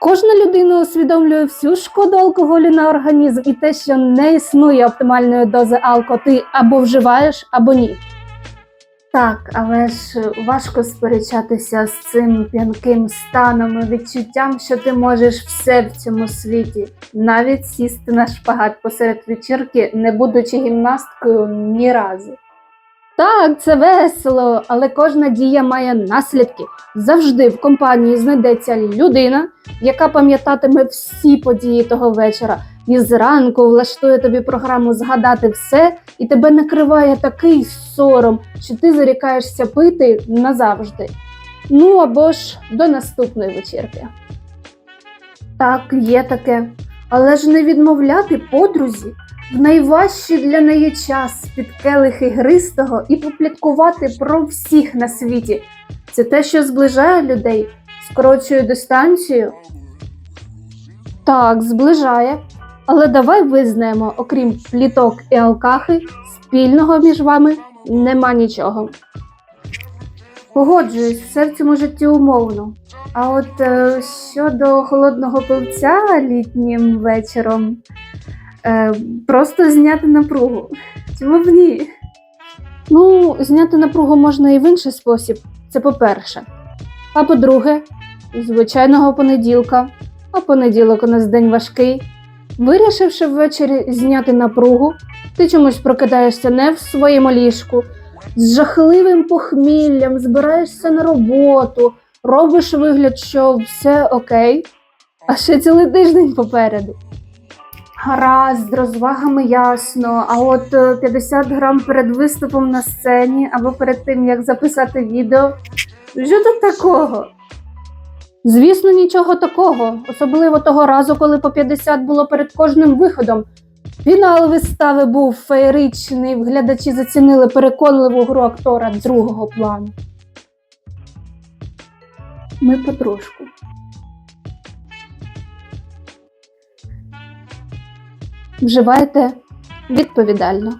Кожна людина усвідомлює всю шкоду алкоголю на організм і те, що не існує оптимальної дози алко, ти або вживаєш, або ні. Так, але ж важко сперечатися з цим п'янким станом і відчуттям, що ти можеш все в цьому світі, навіть сісти на шпагат посеред вечірки, не будучи гімнасткою ні разу. Так, це весело, але кожна дія має наслідки. Завжди в компанії знайдеться людина, яка пам'ятатиме всі події того вечора, і зранку влаштує тобі програму згадати все, і тебе накриває такий сором, що ти зарікаєшся пити назавжди. Ну або ж до наступної вечірки. Так, є таке. Але ж не відмовляти подрузі в найважчий для неї час під келихи гристого і попліткувати про всіх на світі. Це те, що зближає людей, скорочує дистанцію. Так, зближає. Але давай визнаємо, окрім пліток і алкахи, спільного між вами нема нічого. Погоджуюсь, все в цьому житті умовно. А от е, щодо холодного пивця літнім вечором, е, просто зняти напругу. Чому б ні? Ну, зняти напругу можна і в інший спосіб. Це по-перше. А по-друге, звичайного понеділка, а понеділок у нас день важкий. Вирішивши ввечері зняти напругу, ти чомусь прокидаєшся не в своєму ліжку, з жахливим похміллям, збираєшся на роботу, робиш вигляд, що все окей, а ще цілий тиждень попереду. Гаразд, з розвагами ясно. А от е, 50 грам перед виступом на сцені або перед тим, як записати відео. Що тут такого? Звісно, нічого такого, особливо того разу, коли по 50 було перед кожним виходом. Фінал вистави був феєричний, глядачі зацінили переконливу гру актора другого плану. Ми потрошку. Вживайте відповідально.